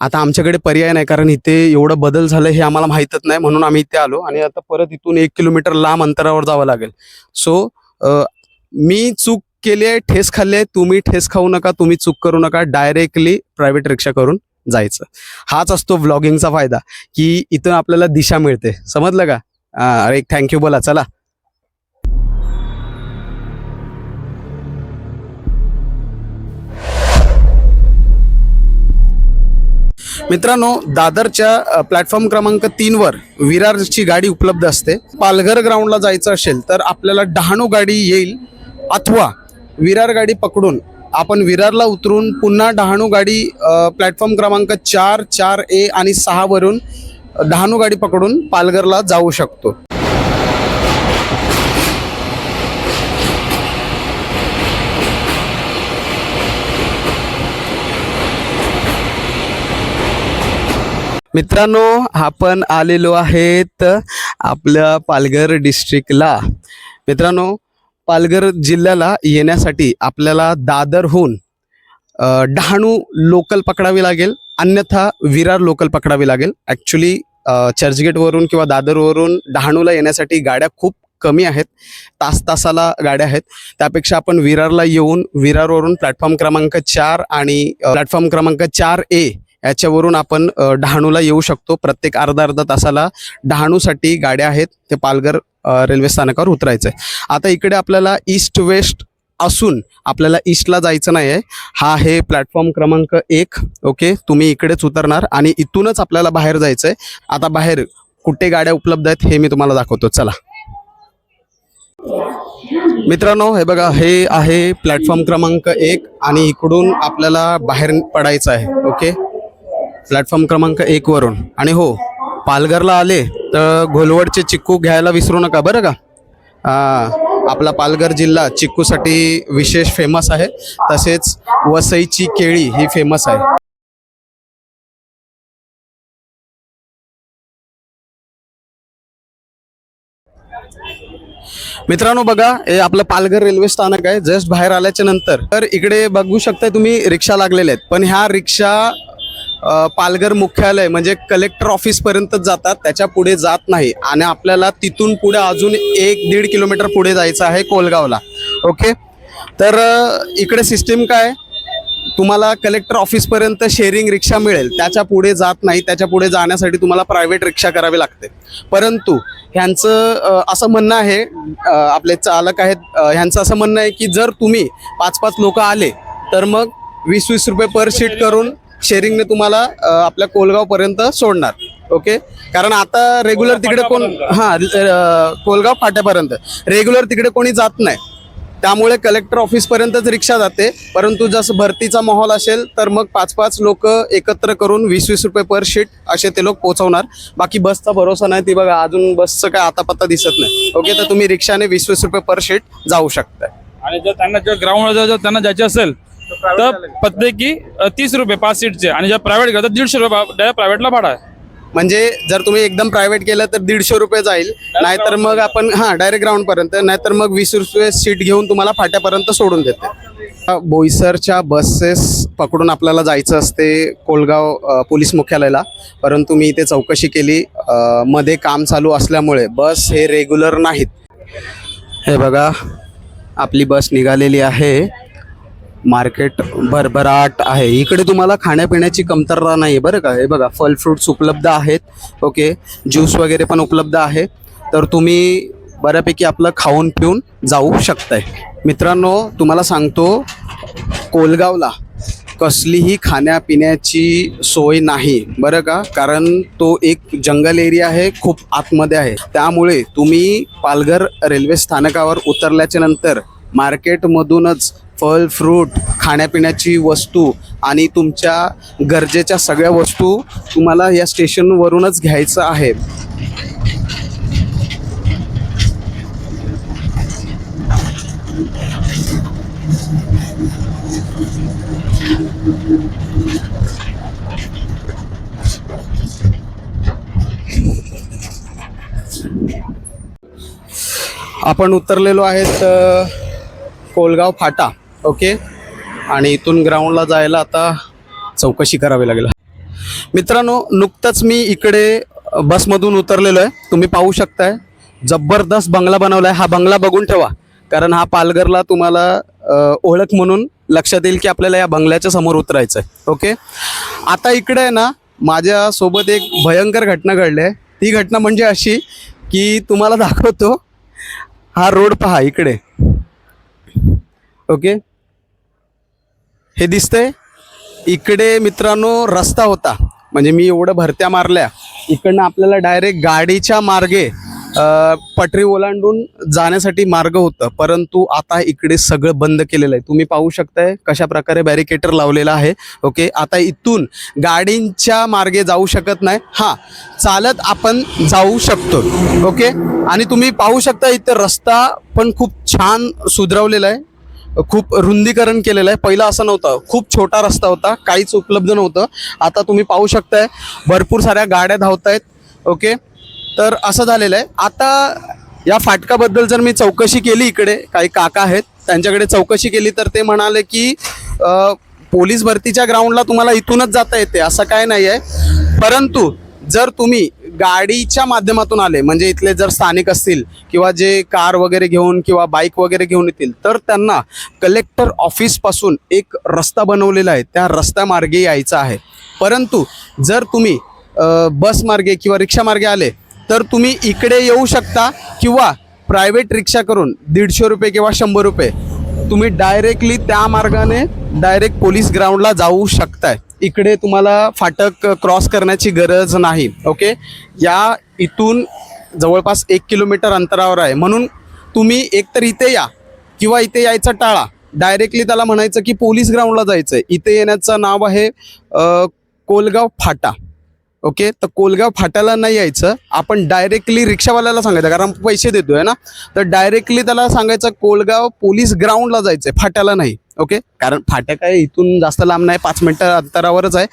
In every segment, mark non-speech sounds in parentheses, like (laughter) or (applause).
आता आमच्याकडे पर्याय नाही कारण इथे एवढं बदल झालं हे आम्हाला माहीतच नाही म्हणून आम्ही इथे आलो. आणि आता परत इथून एक किलोमीटर लांब अंतरावर जावं लागेल. सो मी चूक केली आहे ठेस खाल्ली आहे. तुम्ही ठेस खाऊ नका तुम्ही चूक करू नका. डायरेक्टली प्रायव्हेट रिक्षा करून जायचं. हाच असतो व्लॉगिंगचा फायदा की इथून आपल्याला दिशा मिळते. समजलं का? हा, अरे थँक्यू बोला चला. मित्रांनो दादरच्या प्लॅटफॉर्म क्रमांक तीनवर विरारची गाडी उपलब्ध असते. पालघर ग्राउंडला जायचं असेल तर आपल्याला डहाणू गाडी येईल. अथवा विरार गाडी पकडून आपण विरारला उतरून पुन्हा डहाणू गाडी प्लॅटफॉर्म क्रमांक चार चार ए आणि सहावरून डहाणू गाडी पकडून पालघरला जाऊ शकतो. मित्रांनो आपण आलेलो आहेत आपल्या पालघर डिस्ट्रिक्टला. मित्रांनो पालघर जिल्ह्याला येण्यासाठी आपल्याला दादरहून डहाणू लोकल पकडावी लागेल अन्यथा विरार लोकल पकडावी लागेल. ॲक्च्युली चर्चगेटवरून किंवा दादरवरून डहाणूला येण्यासाठी गाड्या खूप कमी आहेत. तास तासाला गाड्या आहेत. त्यापेक्षा आपण विरारला येऊन विरारवरून प्लॅटफॉर्म क्रमांक चार आणि प्लॅटफॉर्म क्रमांक चार ए याच्यावरून आपण डहाणूला येऊ शकतो. प्रत्येक अर्धा अर्धा तासाला डहाणूसाठी गाड्या आहेत. ते पालघर रेल्वे स्थानकावर उतरायचं आहे आता इकडे आपल्याला ईस्ट वेस्ट असून आपल्याला ईस्टला जायचं नाही आहे हा आहे प्लॅटफॉर्म क्रमांक एक. ओके? तुम्ही इकडेच उतरणार आणि इथूनच आपल्याला बाहेर जायचं आहे आता बाहेर कुठे गाड्या उपलब्ध आहेत हे मी तुम्हाला दाखवतो. चला. मित्रांनो हे बघा हे आहे प्लॅटफॉर्म क्रमांक एक आणि इकडून आपल्याला बाहेर पडायचं आहे ओके? प्लॅटफॉर्म क्रमांक एक वरून. आणि हो पालघरला आले तर घोलवडचे चिक्कू घ्यायला विसरू नका बरं का? आपला पालघर जिल्हा चिक्कूसाठी विशेष फेमस आहे. तसेच वसईची केळी ही फेमस आहे. मित्रांनो बघा हे आपलं पालघर रेल्वे स्थानक आहे. जस्ट बाहेर आल्याच्यानंतर. तर इकडे बघू शकताय तुम्ही रिक्षा लागलेल्या आहेत. पण ह्या रिक्षा पालघर मुख्यालय म्हणजे कलेक्टर ऑफिसपर्यंतच जातात. त्याच्या पुढे जात नाही. आणि आपल्याला तिथून पुढे अजून एक दीड किलोमीटर पुढे जायचं आहे कोलगावला. ओके तर इकडे सिस्टीम काय? तुम्हाला कलेक्टर ऑफिसपर्यंत शेअरिंग रिक्षा मिळेल. त्याच्या पुढे जात नाही. त्याच्या पुढे जाण्यासाठी तुम्हाला प्रायव्हेट रिक्षा करावी लागते. परंतु ह्यांचं असं म्हणणं आहे आपले चालक आहेत ह्यांचं असं म्हणणं आहे की जर तुम्ही पाच पाच लोक आले तर मग वीस वीस रुपये पर सीट करून शेअरिंगने तुम्हाला आपल्या कोलगावपर्यंत सोडणार ओके? कारण आता रेग्युलर तिकडे कोण हां कोलगाव फाट्यापर्यंत. रेग्युलर तिकडे कोणी जात नाही. त्यामुळे कलेक्टर ऑफिसपर्यंतच रिक्षा जाते. परंतु जसं भरतीचा माहोल असेल तर मग पाच पाच लोक एकत्र करून वीस वीस रुपये पर शीट असे ते लोक पोहोचवणार. बाकी बसचा भरोसा नाही ती बघा अजून बसचं काय आता पत्ता दिसत नाही. ओके? तर तुम्ही रिक्षाने वीस वीस रुपये पर शीट जाऊ शकताय. आणि जर त्यांना जर ग्राउंड जर त्यांना जायचे असेल तर प्रत्येकी तीस रुपये पाच सीटचे. आणि जर प्रायव्हेट घेतात दीडशे रुपये डायरेक्ट प्रायव्हेटला भाडा आहे. म्हणजे जर तुम्ही एकदम प्रायव्हेट केलं तर दीडशे रुपये जाईल. नाहीतर मग आपण हां डायरेक्ट ग्राउंडपर्यंत नाहीतर मग वीस रुपये सीट घेऊन तुम्हाला फाट्यापर्यंत सोडून देते. बोईसरच्या बसेस पकडून आपल्याला जायचं असते कोलगाव पोलीस मुख्यालयाला. परंतु मी इथे चौकशी केली. मध्ये काम चालू असल्यामुळे बस हे रेग्युलर नाहीत. हे बघा आपली बस निघालेली आहे. मार्केट भरभराट आहे. इकडे तुम्हाला खाण्यापिण्याची कमतरता नाही आहे बरं का? हे बघा फल फ्रूट्स उपलब्ध आहेत ओके? ज्यूस वगैरे पण उपलब्ध आहे. तर तुम्ही बऱ्यापैकी आपलं खाऊन पिऊन जाऊ शकताय. मित्रांनो तुम्हाला सांगतो कोलगावला कसलीही खाण्यापिण्याची सोय नाही बरं का? कारण तो एक जंगल एरिया आहे खूप आतमध्ये आहे. त्यामुळे तुम्ही पालघर रेल्वे स्थानकावर उतरल्याच्या नंतर मार्केटमधूनच फल फ्रूट खाण्यापिण्याची वस्तू आणि तुमच्या गरजेच्या सगळ्या वस्तू तुम्हाला या स्टेशनवरूनच घ्यायचं आहे. आपण उतरलेलो आहेत कोलगाव फाटा. ओके. आणि इथून ग्राउंडला जायला आता चौकशी करावी लागेल. मित्रांनो नुकतंच मी इकडे बसमधून उतरलेलो आहे. तुम्ही पाहू शकताय जबरदस्त बंगला बनवला आहे हा बंगला बघून ठेवा. कारण हा पालघरला तुम्हाला ओळख म्हणून लक्षात येईल की आपल्याला या बंगल्याच्या समोर उतरायचं आहे ओके? आता इकडे आहे ना माझ्यासोबत एक भयंकर घटना घडली आहे. ती घटना म्हणजे अशी की तुम्हाला दाखवतो. हा रोड पहा इकडे. ओके? हे दिसतंय. इकडे मित्रांनो रस्ता होता. म्हणजे मी एवढं भरत्या मारल्या. इकडनं आपल्याला डायरेक्ट गाडीच्या मार्गे पटरी ओलांडून जाण्यासाठी मार्ग होतं. परंतु आता इकडे सगळं बंद केलेलं आहे. तुम्ही पाहू शकताय कशा प्रकारे बॅरिकेटर लावलेला आहे. ओके आता इथून गाडींच्या मार्गे जाऊ शकत नाही. हां चालत आपण जाऊ शकतो. ओके आणि तुम्ही पाहू शकता इथं रस्ता पण खूप छान सुधरवलेला आहे. खूप रुंदीकरण केलेलं आहे. पहिला असं नव्हतं. खूप छोटा रस्ता होता. काहीच उपलब्ध नव्हतं. आता तुम्ही पाहू शकताय. भरपूर साऱ्या गाड्या धावत आहेत ओके तर असं झालेलं आहे. आता या फाटकाबद्दल जर मी चौकशी केली इकडे काही काका आहेत त्यांच्याकडे चौकशी केली तर ते म्हणाले की पोलीस भरतीच्या ग्राउंडला तुम्हाला इथूनच जाता येते. असं काय नाही आहे परंतु जर तुम्ही गाडीच्या माध्यमातून आले. म्हणजे इथले जर स्थानिक असतील किंवा जे कार वगैरे घेऊन किंवा बाईक वगैरे घेऊन येतील तर त्यांना कलेक्टर ऑफिसपासून एक रस्ता बनवलेला आहे. त्या रस्त्यामार्गे यायचा आहे. परंतु जर तुम्ही बसमार्गे किंवा रिक्षामार्गे आले तर तुम्ही इकडे येऊ शकता किंवा प्रायव्हेट रिक्षा करून दीडशे रुपये किंवा शंभर रुपये तुम्ही डायरेक्टली त्या मार्गाने डायरेक्ट पोलीस ग्राउंडला जाऊ शकताय. इकडे तुम्हाला फाटक क्रॉस करण्याची गरज नाही ओके? या इथून जवळपास एक किलोमीटर अंतरावर आहे. म्हणून तुम्ही एकतर इथे या किंवा इथे यायचं टाळा. डायरेक्टली त्याला म्हणायचं की पोलीस ग्राउंडला जायचं आहे इथे येण्याचं नाव आहे कोलगाव फाटा. ओके? तर कोलगाव फाट्याला नाही यायचं. आपण डायरेक्टली रिक्षावाल्याला सांगायचं कारण पैसे देतोय ना? तर डायरेक्टली त्याला सांगायचं कोलगाव पोलीस ग्राउंडला जायचंय फाट्याला नाही ओके? कारण फाट्या काय इथून जास्त लांब नाही पाच मिनिटं अंतरावरच आहे.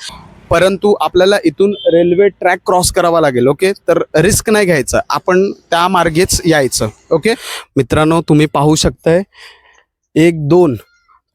परंतु आपल्याला इथून रेल्वे ट्रॅक क्रॉस करावा लागेल ओके? तर रिस्क नाही घ्यायचं. आपण त्या मार्गेच यायचं ओके? मित्रांनो तुम्ही पाहू शकताय एक दोन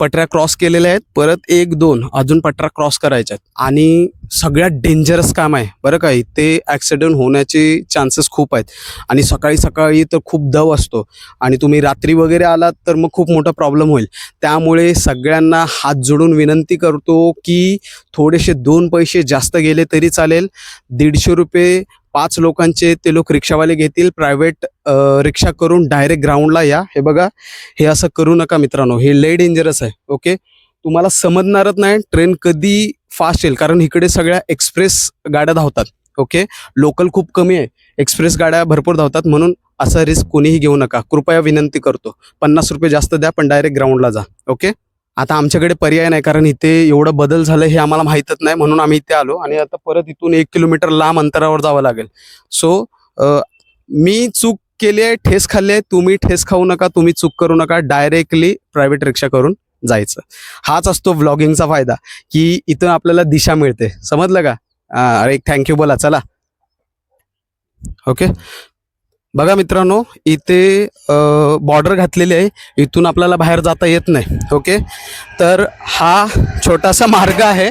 पटऱ्या क्रॉस केलेल्या आहेत. परत एक दोन अजून पटऱ्या क्रॉस करायच्या आहेत. आणि सगळ्यात डेंजरस काम आहे. बरं का ते ॲक्सिडेंट होण्याचे चान्सेस खूप आहेत. आणि सकाळी सकाळी तर खूप दव असतो. आणि तुम्ही रात्री वगैरे आलात तर मग खूप मोठा प्रॉब्लेम होईल. त्यामुळे सगळ्यांना हात जोडून विनंती करतो की थोडेसे दोन पैसे जास्त गेले तरी चालेल. दीडशे रुपये पाच लोकांचे ते लोक रिक्षावाले घेतील प्रायव्हेट रिक्षा करून डायरेक्ट ग्राउंडला या. हे बघा हे असं करू नका मित्रांनो. हे लय डेंजरस आहे ओके तुम्हाला समजणारच नाही ट्रेन कधी फास्ट येईल कारण इकडे सगळ्या एक्सप्रेस गाड्या धावतात ओके लोकल खूप कमी आहे. एक्सप्रेस गाड्या भरपूर धावतात म्हणून असा रिस्क कोणीही घेऊ नका. कृपया विनंती करतो. पन्नास रुपये जास्त द्या पण डायरेक्ट ग्राउंडला जा ओके आता आमच्याकडे पर्याय नाही कारण इथे एवढं बदल झालं हे आम्हाला माहीतच नाही म्हणून आम्ही इथे आलो. आणि आता परत इथून एक किलोमीटर लांब अंतरावर जावं लागेल. सो मी चूक केली आहे ठेस खाल्ली आहे. तुम्ही ठेस खाऊ नका तुम्ही चूक करू नका. डायरेक्टली प्रायव्हेट रिक्षा करून जायचं. हाच असतो व्लॉगिंगचा फायदा की इथं आपल्याला दिशा मिळते. समजलं का? हा, अरे थँक्यू बोला चला. ओके बघा मित्रांनो इथे बॉर्डर घातलेली आहे. इथून आपल्याला बाहेर जाता येत नाही ओके तर हा छोटासा मार्ग आहे.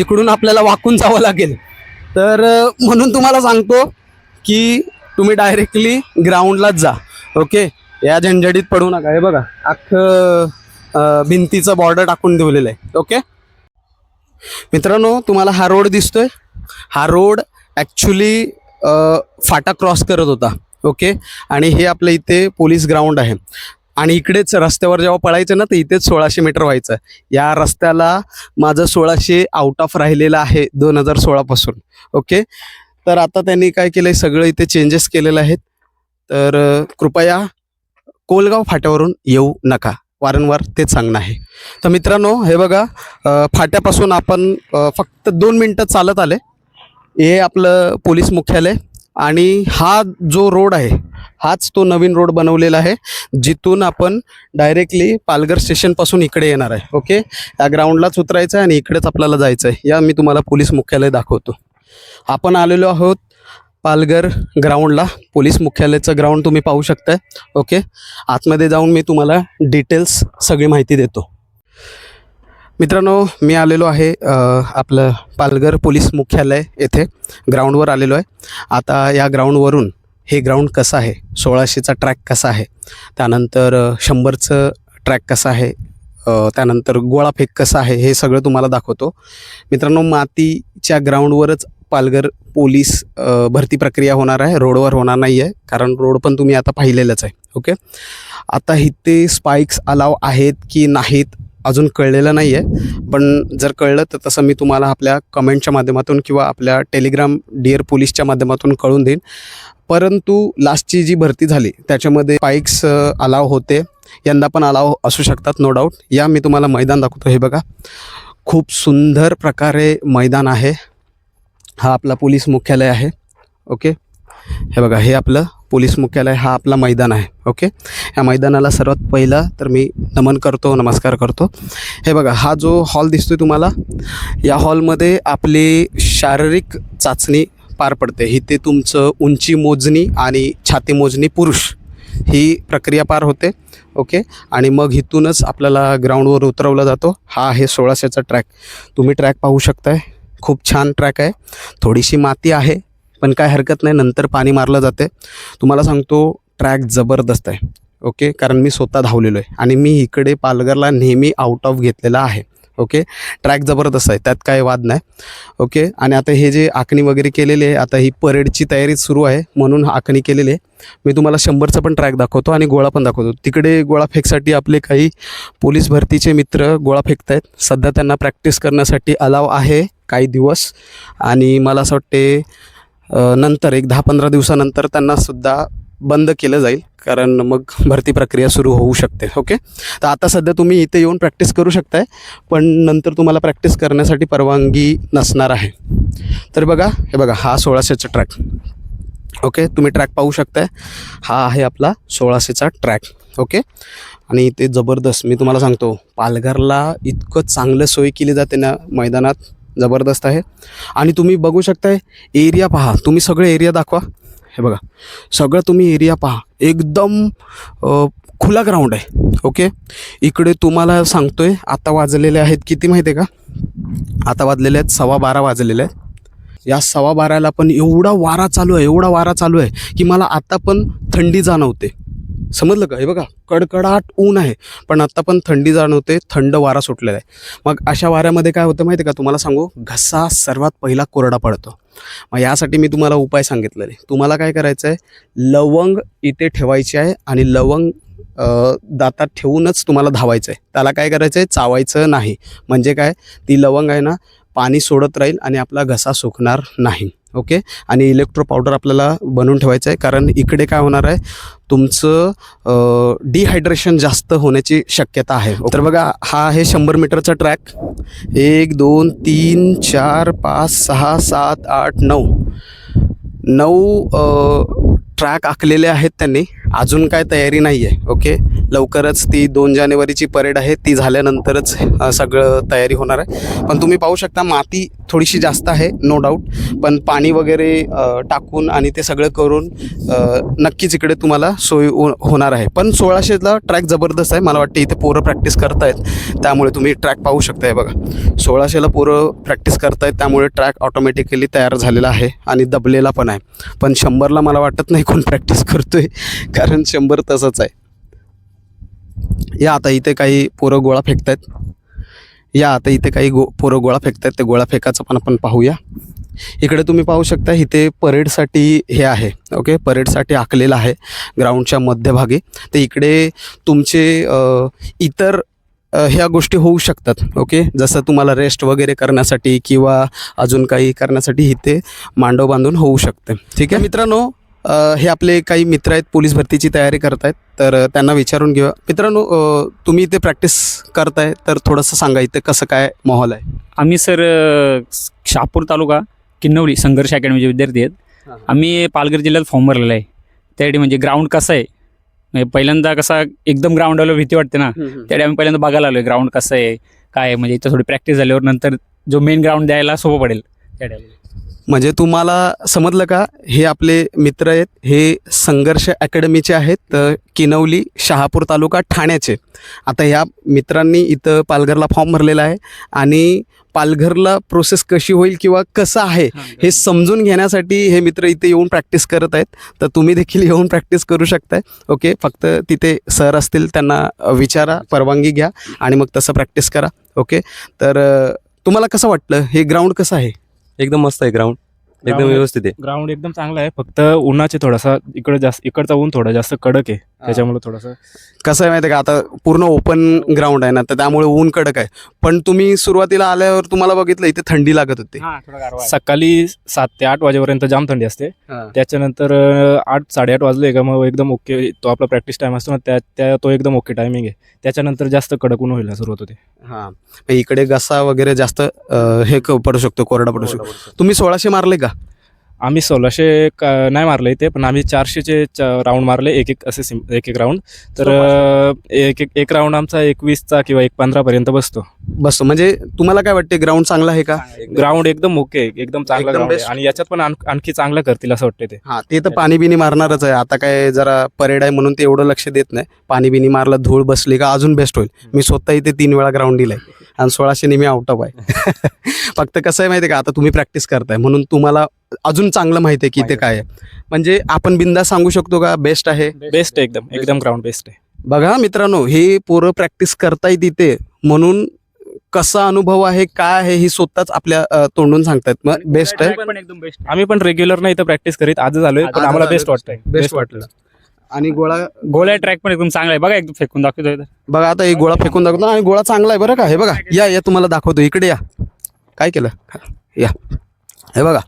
इकडून आपल्याला वाकून जावं लागेल. तर म्हणून तुम्हाला सांगतो की तुम्ही डायरेक्टली ग्राउंडलाच जा ओके या झंझडीत पडू नका. हे बघा अख्खं भिंतीचं बॉर्डर टाकून ठेवलेलं आहे ओके मित्रांनो तुम्हाला हा रोड दिसतोय. हा रोड ॲक्च्युली फाटा क्रॉस करत होता. ओके? आणि हे आपलं इथे पोलीस ग्राउंड आहे. आणि इकडेच रस्त्यावर जेव्हा पळायचं ना तर इथेच सोळाशे मीटर व्हायचं. या रस्त्याला माझं सोळाशे आउट ऑफ राहिलेलं आहे दोन हजार सोळापासून ओके? तर आता त्यांनी काय केलं आहे सगळं इथे चेंजेस केलेले आहेत. तर कृपया कोलगाव फाट्यावरून येऊ नका. वारंवार तेच सांगणं आहे. तर मित्रांनो हे बघा फाट्यापासून आपण फक्त दोन मिनटं चालत आले. हे आपलं पोलीस मुख्यालय. आणि हा जो रोड आहे हाच तो नवीन रोड बनवलेला आहे जिथून आपण डायरेक्टली पालघर स्टेशनपासून इकडे येणार आहे ओके या ग्राउंडलाच उतरायचं आहे आणि इकडेच आपल्याला जायचं आहे. या मी तुम्हाला पोलीस मुख्यालय दाखवतो. आपण आलेलो आहोत पालघर ग्राउंडला पोलीस मुख्यालयाचं ग्राउंड तुम्ही पाहू शकताय ओके आतमध्ये जाऊन मी तुम्हाला डिटेल्स सगळी माहिती देतो. मित्रांनो मी आलेलो आहे आपलं पालघर पोलीस मुख्यालय येथे. ग्राउंडवर आलेलो आहे. आता या ग्राउंडवरून हे ग्राउंड कसं आहे? सोळाशेचा ट्रॅक कसा आहे? त्यानंतर शंभरचं ट्रॅक कसं आहे? त्यानंतर त्यानंतर गोळाफेक कसं आहे? हे सगळं तुम्हाला दाखवतो. मित्रांनो मातीच्या ग्राउंडवरच पालघर पोलीस भरती प्रक्रिया होणार आहे. रोडवर होणार नाही आहे कारण रोड पण तुम्ही आता पाहिलेलंच आहे. ओके? आता इथे स्पाईक्स अलाव आहेत की नाहीत? अजून कळलेलं नाही आहे पण जर कळलं तर तसं मी तुम्हाला आपल्या कमेंटच्या माध्यमातून किंवा आपल्या टेलिग्राम डिअर पोलीसच्या माध्यमातून कळून देईन. परंतु लास्टची जी भरती झाली त्याच्यामध्ये स्पाईक्स अलाव होते. यंदा पण अलाव असू शकतात नो डाऊट या मी तुम्हाला मैदान दाखवतो. हे बघा. खूप सुंदर प्रकारे मैदान आहे. हा आपला पोलीस मुख्यालय आहे. ओके? हे बघा हे आपलं पोलीस मुख्यालय हा आपला मैदान आहे ओके? या मैदानाला सर्वात पहिला तर मी नमन करतो नमस्कार करतो. हे बघा हा जो हॉल दिसतोय तुम्हाला या हॉलमध्ये आपली शारीरिक चाचणी पार पडते. इथे तुमचं उंची मोजणी आणि छाती मोजणी पुरुष ही प्रक्रिया पार होते ओके? आणि मग इथूनच आपल्याला ग्राउंडवर उतरवला जातो. हा आहे सोळाशेचा ट्रॅक. तुम्ही ट्रॅक पाहू शकताय. खूप छान ट्रॅक आहे. थोडीशी माती आहे. पण काय हरकत नाही नंतर पाणी मारलं जाते. तुम्हाला सांगतो ट्रॅक जबरदस्त आहे. ओके कारण मी स्वतः धावलेलो आहे. आणि मी इकडे पालघरला नेहमी आउट ऑफ घेतलेला आहे. ओके ट्रॅक जबरदस्त आहे. त्यात काय वाद नाही. ओके आणि आता हे जे आखणी वगैरे केलेली आहे आता ही परेडची तयारी सुरू आहे म्हणून आखणी केलेली आहे. मी तुम्हाला शंभरचा पण ट्रॅक दाखवतो आणि गोळा पण दाखवतो. तिकडे गोळा फेकसाठी आपले काही पोलीस भरतीचे मित्र गोळा फेकत आहेत सध्या त्यांना प्रॅक्टिस करण्यासाठी अलाव आहे काही दिवस. आणि मला असं वाटते नंतर एक दहा पंधरा दिवसानंतर त्यांना सुद्धा बंद केलं जाईल. कारण मग भरती प्रक्रिया सुरू होऊ शकते. ओके? तर आता सध्या तुम्ही इथे येऊन प्रॅक्टिस करू शकताय पण नंतर तुम्हाला प्रॅक्टिस करण्यासाठी परवानगी नसणार आहे. तर बघा हे बघा हा सोळाशेचा ट्रॅक ओके? तुम्ही ट्रॅक पाहू शकताय. हा आहे आपला सोळाशेचा ट्रॅक ओके? आणि ते जबरदस्त मी तुम्हाला सांगतो पालघरला इतकं चांगलं सोय केली जाते ना मैदानात जबरदस्त आहे. आणि तुम्ही बघू शकताय एरिया पहा. तुम्ही सगळे एरिया दाखवा. हे बघा. सगळं तुम्ही एरिया पहा. एकदम खुला ग्राउंड आहे. ओके इकडे तुम्हाला सांगतोय आता वाजलेले आहेत किती माहिती आहे का? आता वाजलेले आहेत सव्वा बारा वाजलेले आहेत. या सव्वा बाराला पण एवढा वारा चालू आहे एवढा वारा चालू आहे की मला आता पण थंडी जाणवते. समजलं का? हे बघा कडकडाट ऊन आहे पण आत्ता पण थंडी जाणवते थंड वारा सुटलेला आहे. मग अशा वाऱ्यामध्ये काय होतं माहिती आहे का? तुम्हाला सांगू घसा सर्वात पहिला कोरडा पडतो. मग यासाठी मी तुम्हाला उपाय सांगितलेले. तुम्हाला काय करायचं आहे लवंग इथे ठेवायची आहे आणि लवंग दातात ठेवूनच तुम्हाला धावायचं आहे त्याला काय करायचं आहे चावायचं नाही. म्हणजे काय? ती लवंग आहे ना पाणी सोडत राहील आणि आपला घसा सुकणार नाही. ओके? आणि इलेक्ट्रो पावडर आपल्याला बनवून ठेवायचं आहे कारण इकडे काय होणार आहे तुमचं डिहायड्रेशन जास्त होण्याची शक्यता आहे. तर बघा हा आहे शंभर मीटरचा ट्रॅक एक दोन तीन चार पाच सहा सात आठ नऊ. नऊ ट्रॅक आखलेले आहेत त्यांनी. अजून काय तयारी नाही आहे ओके? लवकरच ती दोन जानेवारीची परेड आहे ती झाल्यानंतरच सगळं तयारी होणार आहे. पण तुम्ही पाहू शकता माती थोडीशी जास्त आहे नो डाऊट पण पाणी वगैरे टाकून आणि ते सगळं करून नक्कीच इकडे तुम्हाला सोय हो- होणार आहे. पण सोळाशेला ट्रॅक जबरदस्त आहे. मला वाटते इथे पोरं प्रॅक्टिस करतायत. त्यामुळे तुम्ही ट्रॅक पाहू शकताय बघा. सोळाशेला पोरं प्रॅक्टिस करतायत त्यामुळे ट्रॅक ऑटोमॅटिकली तयार झालेला आहे आणि दबलेला पण आहे. पण शंभरला मला वाटत नाही कोण प्रॅक्टिस करतोय कारण शंभर तसंच आहे. या आता इथे काही पोरं गोळा फेकतायत. या आता इथे काही गो पोरं गोळा फेकतायत. ते गोळा फेकाचं पण आपण पाहूया. इकडे तुम्ही पाहू शकता इथे परेडसाठी हे आहे ओके? परेडसाठी आखलेलं आहे ग्राउंडच्या मध्यभागी. तर इकडे तुमचे इतर ह्या गोष्टी होऊ शकतात ओके? जसं तुम्हाला रेस्ट वगैरे करण्यासाठी किंवा अजून काही करण्यासाठी इथे मांडव बांधून होऊ शकते. ठीक आहे? मित्रांनो हे आपले काही मित्र आहेत पोलीस भरतीची तयारी करतायत तर अ, त्यांना विचारून घेऊया. मित्रांनो तुम्ही इथे प्रॅक्टिस करताय तर थोडंसं सांगा इथे कसं काय माहोल आहे. आम्ही सर शहापूर तालुका किन्नवली संघर्ष अकॅडमीचे विद्यार्थी आहेत. आम्ही पालघर जिल्ह्यात फॉर्म भरलेला आहे. त्यासाठी म्हणजे ग्राउंड कसं आहे म्हणजे पहिल्यांदा कसा एकदम ग्राउंडला भीती वाटते ना त्यासाठी आम्ही पहिल्यांदा बघायला आलो ग्राउंड कसं आहे काय म्हणजे इथं थोडी प्रॅक्टिस झाल्यावर नंतर जो मेन ग्राउंड द्यायला सोपं पडेल. त्यासाठी म्हणजे तुम्हाला समजलं का? हे आपले मित्र आहेत. हे संघर्ष अकॅडमीचे आहेत तर किनवली शहापूर तालुका ठाण्याचे. आता ह्या मित्रांनी इथं पालघरला फॉर्म भरलेला आहे आणि पालघरला प्रोसेस कशी होईल किंवा कसं आहे हे समजून घेण्यासाठी हे मित्र इथे येऊन प्रॅक्टिस करत आहेत. तर तुम्ही देखील येऊन प्रॅक्टिस करू शकताय. ओके फक्त तिथे सर असतील त्यांना विचारा परवानगी घ्या आणि मग तसं प्रॅक्टिस करा. ओके तर तुम्हाला कसं वाटलं? हे ग्राउंड कसं आहे? एकदम मस्त आहे ग्राउंड एकदम Ground- व्यवस्थित आहे. ग्राउंड एकदम चांगला आहे. फक्त उन्हाचे थोडासा इकडे जास्त इकडचा ऊन थोडा जास्त कडक आहे. त्याच्यामुळे थोडासा कसं आहे माहिती आहे का? आता पूर्ण ओपन ग्राउंड आहे ना तर त्यामुळे ऊन कडक आहे. पण तुम्ही सुरुवातीला आल्यावर तुम्हाला बघितलं इथे थंडी लागत होती. सकाळी सात ते आठ वाजेपर्यंत जाम थंडी असते. त्याच्यानंतर आठ साडेआठ वाजले का मग एकदम ओके तो आपला प्रॅक्टिस टाइम असतो ना त्या त्या तो एकदम ओके टायमिंग आहे. त्याच्यानंतर जास्त कडक ऊन व्हायला सुरुवात होते. हां. इकडे घसा वगैरे जास्त हे क- पडू शकतो कोरडा पडू शकतो. तुम्ही सोळाशे मारले का? आम्ही सोळाशे का- नाही मारले इथे पण आम्ही चारशेचे राऊंड मारले एक एक असे सिम- एक एक राऊंड तर एक एक एक राऊंड आमचा एकवीसचा किंवा एक पंधरा पर्यंत बसतो. बसतो. म्हणजे तुम्हाला काय वाटते ग्राउंड चांगला आहे का? ग्राउंड एकदम ओके एकदम चांगला एकदम ग्राउंड आहे. best. आणि याच्यात पण आण- आणखी चांगलं करतील असं वाटतं ते. हा ते तर पाणी बिनी मारणारच आहे. आता काय जरा परेड आहे म्हणून ते एवढं लक्ष देत नाही. पाणी बिनी मारलं धूळ बसली का अजून बेस्ट होईल. मी स्वतः इथे तीन वेळा ग्राउंड दिलाय. आणि सोळाशे मी आउट ऑफ आहे. (laughs) फक्त कसं आहे माहिती आहे का आता तुम्ही प्रॅक्टिस करताय. म्हणून तुम्हाला अजून चांगलं माहिती आहे की इथे काय आहे. म्हणजे आपण बिंदा सांगू शकतो का? बेस्ट आहे. बेस्ट आहे एकदम. एकदम ग्राउंड बेस्ट आहे. बघा मित्रांनो हे पोरं प्रॅक्टिस करतायत इथे. म्हणून कसा अनुभव आहे काय आहे ही स्वतःच आपल्या अ, तोंडून सांगतायत. मग बेस्ट आहे. पण एकदम बेस्ट आम्ही पण रेग्युलर नाही इथं प्रॅक्टिस करीत आजच आलोय पण आम्हाला. बेस्ट वाटतंय. बेस्ट वाटलं. आणि गोळा गोळ्या ट्रॅक पण एकदम चांगला आहे. बघा एकदम फेकून दाखवतोय इथं. बघा आता एक गोळा फेकून दाखवतो. आणि गोळा चांगला आहे बरं का? हे बघा या या तुम्हाला दाखवतो. इकडे या. काय केलं? या. हे बघा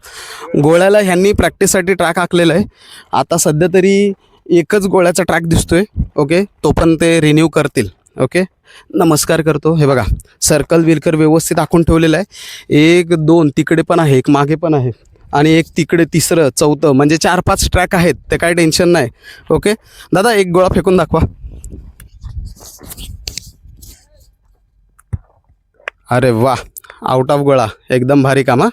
गोळ्याला ह्यांनी प्रॅक्टिससाठी ट्रॅक आखलेला आहे. आता सध्या तरी एकच गोळ्याचा ट्रॅक दिसतोय ओके तो पण ते रिन्यू करतील ओके नमस्कार करतो. हे बघा सर्कल विलकर व्यवस्थित आखून ठेवलेलं आहे. एक दोन तिकडे पण आहे एक मागे पण आहे. आणि एक तिकडे तिसरं चौथं म्हणजे चार पाच ट्रॅक आहेत ते काय टेन्शन नाही ओके दादा एक गोळा फेकून दाखवा. अरे वा आउट ऑफ गोळा एकदम भारी काम हा?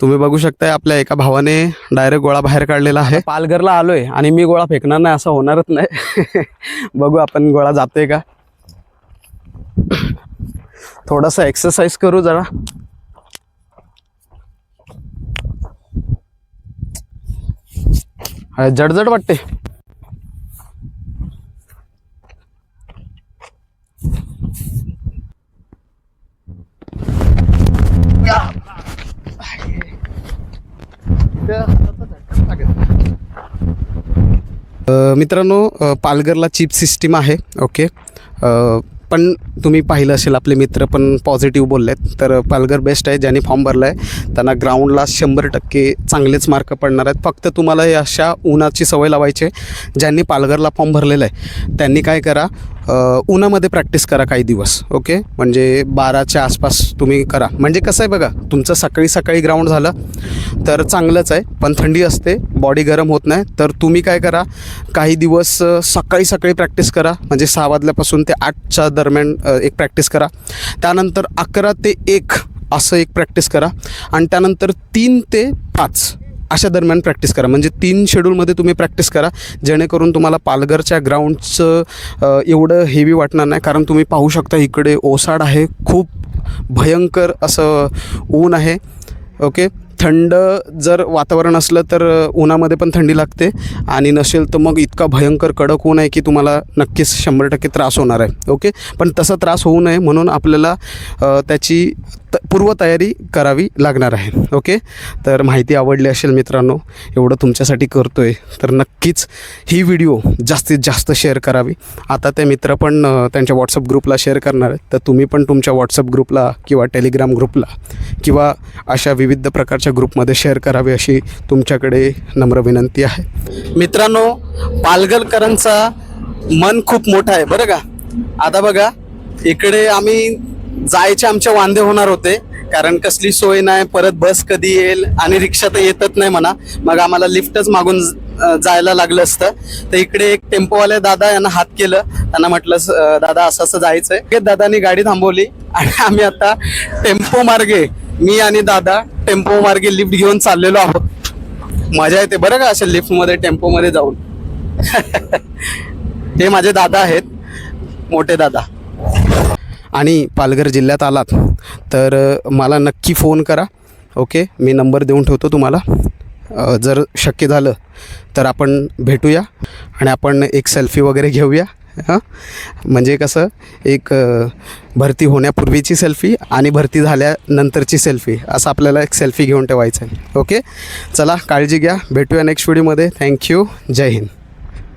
तुम्ही बघू शकताय आपल्या एका भावाने डायरेक्ट गोळा बाहेर काढलेला आहे. पालघरला आलोय आणि मी गोळा फेकणार नाही असं होणारच नाही. (laughs) बघू आपण गोळा जातोय का? थोडासा एक्सरसाइज करू जरा. अरे, जडजड वाटते. मित्रांनो पालघरला चिप सिस्टीम आहे ओके? पण तुम्ही पाहिलं असेल आपले मित्र पण पॉझिटिव्ह बोलले आहेत तर पालघर बेस्ट आहे ज्यांनी फॉर्म भरला आहे त्यांना ग्राउंडला शंभर टक्के चांगलेच मार्क पडणार आहेत. फक्त तुम्हाला हे अशा उन्हाची सवय लावायची आहे ज्यांनी पालघरला फॉर्म भरलेला आहे. त्यांनी काय करा उन्हामध्ये प्रॅक्टिस करा काही दिवस ओके? म्हणजे बाराच्या आसपास तुम्ही करा. म्हणजे कसं आहे बघा तुमचं सकाळी सकाळी ग्राउंड झालं तर चांगलंच आहे पण थंडी असते बॉडी गरम होत नाही तर तुम्ही काय करा काही दिवस सकाळी सकाळी प्रॅक्टिस करा म्हणजे सहा वाजल्यापासून ते आठच्या दरम्यान एक प्रॅक्टिस करा. त्यानंतर अकरा ते एक असं एक प्रॅक्टिस करा आणि त्यानंतर तीन ते पाच अशा दरम्यान प्रॅक्टिस करा. म्हणजे तीन शेड्यूलमध्ये तुम्ही प्रॅक्टिस करा. जेणेकरून तुम्हाला पालघरच्या ग्राउंडचं एवढं हेवी वाटणार नाही. कारण तुम्ही पाहू शकता इकडे ओसाड आहे. खूप भयंकर असं ऊन आहे. ओके थंड जर वातावरण असलं तर उन्हामध्ये पण थंडी लागते. आणि नसेल तर मग इतका भयंकर कडक ऊन आहे की तुम्हाला नक्कीच शंभर टक्के त्रास होणार आहे. ओके? पण तसा त्रास होऊ नये म्हणून आपल्याला त्याची त पूर्वतयारी करावी लागणार आहे. ओके? तर माहिती आवडली असेल मित्रांनो एवढं तुमच्यासाठी करतो आहे तर नक्कीच ही व्हिडिओ जास्तीत जास्त शेअर करावी. आता ते मित्र पण त्यांच्या व्हॉट्सअप ग्रुपला शेअर करणार आहेत. तर तुम्ही पण तुमच्या व्हॉट्सअप ग्रुपला किंवा टेलिग्राम ग्रुपला किंवा अशा विविध प्रकारच्या ग्रुपमध्ये शेअर करावी अशी तुमच्याकडे नम्र विनंती आहे. मित्रांनो पालघरकरांचा मन खूप मोठा आहे बरं का? आता बघा इकडे आम्ही जायचे आमचे वांदे होणार होते कारण कसली सोय नाही परत बस कधी येईल आणि रिक्षा तर येतच नाही म्हणा. मग आम्हाला लिफ्टच मागून जायला लागलं असतं. तर इकडे एक टेम्पोवाले दादा यांना हात केलं. त्यांना म्हटलं दादा असं असं जायचंय दादानी गाडी थांबवली आणि आम्ही आता टेम्पो मार्गे मी आणि दादा टेम्पो मार्गे लिफ्ट घेऊन चाललेलो आहोत. मजा येते बरं का अशा लिफ्टमध्ये टेम्पोमध्ये जाऊन? हे माझे दादा आहेत मोठे दादा. आणि पालघर जिल्ह्यात आलात तर मला नक्की फोन करा ओके? मी नंबर देऊन ठेवतो तुम्हाला. जर शक्य झालं तर आपण भेटूया आणि आपण एक सेल्फी वगैरे घेऊया. हां? म्हणजे कसं एक भरती होण्यापूर्वीची सेल्फी आणि भरती झाल्यानंतरची सेल्फी असं आपल्याला एक सेल्फी घेऊन ठेवायचं आहे ओके चला काळजी घ्या. भेटूया नेक्स्ट व्हिडिओमध्ये थँक्यू जय हिंद.